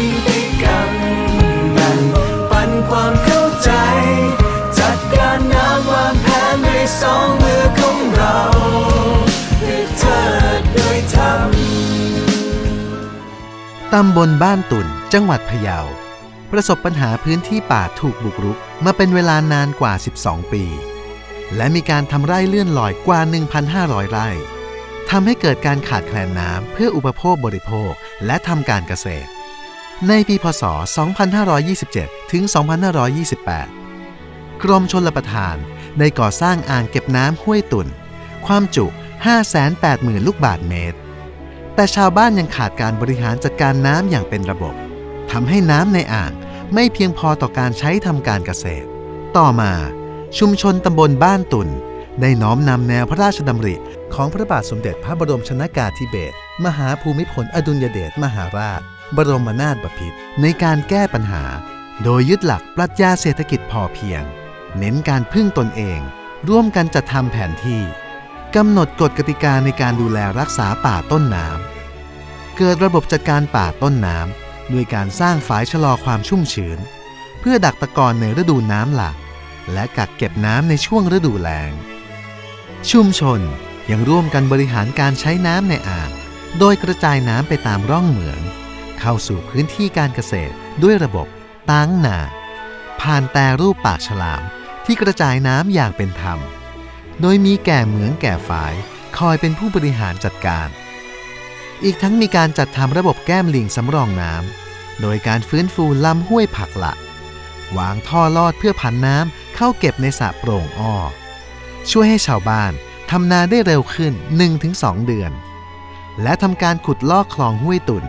นไปกันแบ่งปันความเข้าใจ จัดการน้ำวางแผนด้วยสองมือของเราด้เธอด้วยธรรมตำบลบ้านตุ่น จังหวัดพะเยา ประสบปัญหาพื้นที่ป่าถูกบุกรุก มาเป็นเวลานานกว่า 12 ปี และมีการทำไร่เลื่อนลอยกว่า 1,500 ไร่ทำให้เกิดการขาดแคลนน้ำเพื่ออุปโภคบริโภคและทำการเกษตร ในปีพศ 2527 ถึง 2528 กรมชลประทานได้ก่อสร้างอ่างเก็บน้ำห้วยตุน ความจุ 580,000 ลูกบาศก์เมตร แต่ชาวบ้านยังขาดการบริหารจัดการน้ำอย่างเป็นระบบทำให้น้ำในอ่างไม่เพียงพอต่อการใช้ทำการเกษตร ต่อมาชุมชนตำบลบ้านตุนได้น้อมนำแนวพระราชดำริของพระบาทสมเด็จพระบรมชนากาธิเบศรมหาภูมิพลอดุลยเดชมหาราช บรมนาถบพิตรในการแก้ปัญหา โดยยึดหลักปรัชญาเศรษฐกิจพอเพียง เน้นการพึ่งตนเอง ร่วมกันจัดทำแผนที่กำหนดกฎกติกาในการดูแลรักษาป่าต้นน้ำเกิดระบบจัดการป่าต้นน้ำด้วยการสร้างฝายชะลอความชุ่มชื้น เพื่อดักตะกอนในฤดูน้ำหลากและกักเก็บน้ำในช่วงฤดูแล้งชุมชนยังร่วมกันบริหารการใช้น้ำในอ่าง โดยกระจายน้ำไปตามร่องเหมือง เข้าสู่พื้นที่การเกษตรด้วยระบบตั้งนา ผ่านแต่รูปปากฉลามที่กระจายน้ำอย่างเป็นธรรม โดยมีแก่เหมืองแก่ฝายคอยเป็นผู้บริหารจัดการ อีกทั้งมีการจัดทำระบบแก้มลิงสำรองน้ำ โดยการฟื้นฟูลำห้วยผักละ วางท่อลอดเพื่อผันน้ำเข้าเก็บในสระโปร่งอ้อ ช่วยให้ชาวบ้านทำนาได้เร็วขึ้น 1-2 เดือน และทำการขุดลอกคลองห้วยตุ่น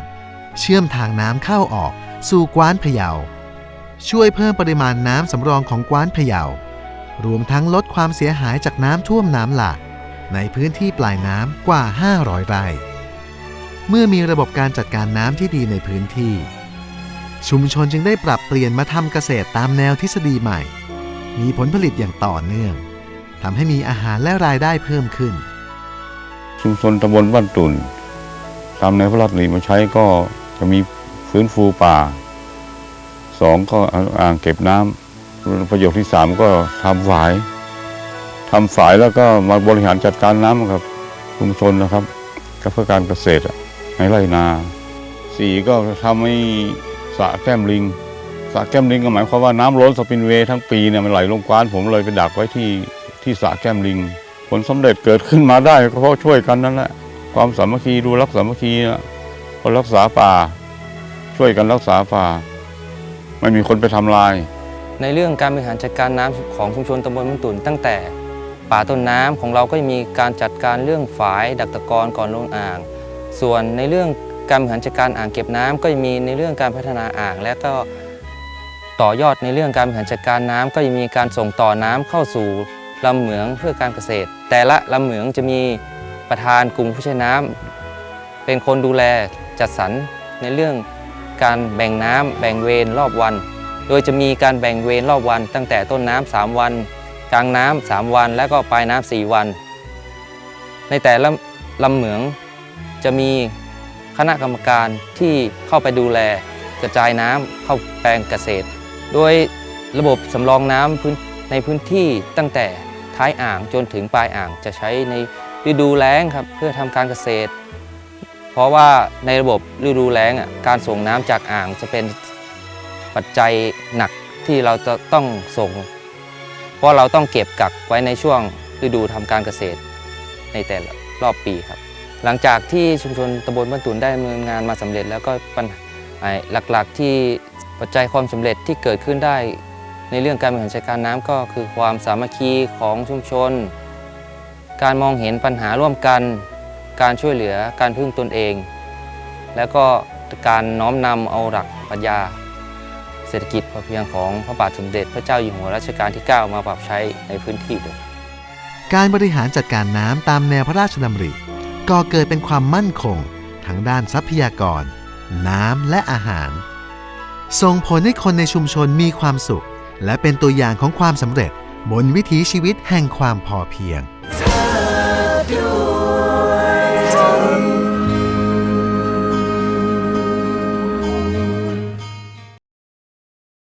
เชื่อมทางน้ำเข้าออกสู่กว้านพะเยา ช่วยเพิ่มปริมาณน้ำสำรองของกว้านพะเยา รวมทั้งลดความเสียหายจากน้ำท่วมน้ำหลากในพื้นที่ปลายน้ำกว่า 500 ไร่ เมื่อมีระบบการจัดการน้ำที่ดีในพื้นที่ ชุมชนจึงได้ปรับเปลี่ยนมาทำเกษตรตามแนวทฤษฎีใหม่ มีผลผลิตอย่างต่อเนื่องทำให้มีอาหารและรายได้เพิ่มขึ้น ชุมชนตำบลบ้านตุ่นตามแนวพระราชดำริมาใช้ก็ จะมีฟื้นฟูป่าสองก็อ่างเก็บน้ำประโยชน์ที่สามก็ทำฝายทำฝายแล้วก็มาบริหารจัดการน้ำครับชุมชนนะครับ ก็เพื่อการเกษตรในไร่นาสี่ก็ทำให้สระแก้มลิงสระแก้มลิงก็หมายความว่าน้ำล้นสปินเวย์ทั้งปีเนี่ยมันไหลลงกว้านผมเลยไปดักไว้ที่ที่สระแก้มลิง ผลสำเร็จเกิดขึ้นมาได้ก็เพราะช่วยกันนั่นแหละความสามัคคีดูรักสามัคคีนะ คนรักษาป่า ช่วยกันรักษาป่า ไม่มีคนไปทำลาย ในเรื่องการบริหารจัดการน้ำของชุมชนตำบลมันตุนตั้งแต่ป่าต้นน้ำของเราก็มีการจัดการเรื่องฝายดักตะกอนก่อนลงอ่าง ส่วนในเรื่องการบริหารจัดการอ่างเก็บน้ำก็จะมีในเรื่องการพัฒนาอ่าง และก็ต่อยอดในเรื่องการบริหารจัดการน้ำก็จะมีการส่งต่อน้ำเข้าสู่ลำเหมืองเพื่อการเกษตร แต่ละลำเหมืองจะมีประธานกลุ่มผู้ใช้น้ำ เป็นคนดูแลจัดสรรในเรื่องการแบ่งน้ำแบ่งเวรรอบวัน โดยจะมีการแบ่งเวรรอบวัน ตั้งแต่ต้นน้ำสามวัน กลางน้ำสามวัน และก็ปลายน้ำสี่วัน ในแต่ละลำเหมืองจะมีคณะกรรมการที่เข้าไปดูแลกระจายน้ำเข้าแปลงเกษตร โดยระบบสำรองน้ำพื้นในพื้นที่ตั้งแต่ท้ายอ่างจนถึงปลายอ่างจะใช้ในฤดูแล้งครับเพื่อทำการเกษตร ราะว่าในระบบฤดูแล้งอะการส่งน้ำจากอ่างจะเป็นปัจจัยหนักที่เราจะต้องส่ง เพราะเราต้องเก็บกักไว้ในช่วงฤดูทำการเกษตรในแต่ละรอบปีครับ หลังจากที่ชุมชนตำบลบ้านตุนได้ดำเนินงานมาสำเร็จ แล้วก็ปัญหาไอ้หลักๆที่ปัจจัยความสำเร็จที่เกิดขึ้นได้ ในเรื่องการบริหารจัดการน้ำก็คือความสามัคคีของชุมชน การมองเห็นปัญหาร่วมกัน การช่วยเหลือการพึ่งตนเอง แล้วก็การน้อมนำเอาหลักปรัชญา เศรษฐกิจพอเพียงของพระบาทสมเด็จพระเจ้าอยู่หัวรัชกาลที่ 9 มาปรับใช้ในพื้นที่ด้วยการบริหารจัดการน้ำตามแนวพระราชดำริก่อเกิดเป็นความมั่นคงทั้งด้านทรัพยากร น้ำและอาหาร ส่งผลให้คนในชุมชนมีความสุข และเป็นตัวอย่างของความสำเร็จบนวิถีชีวิตแห่งความพอเพียง เธอด้วย sun.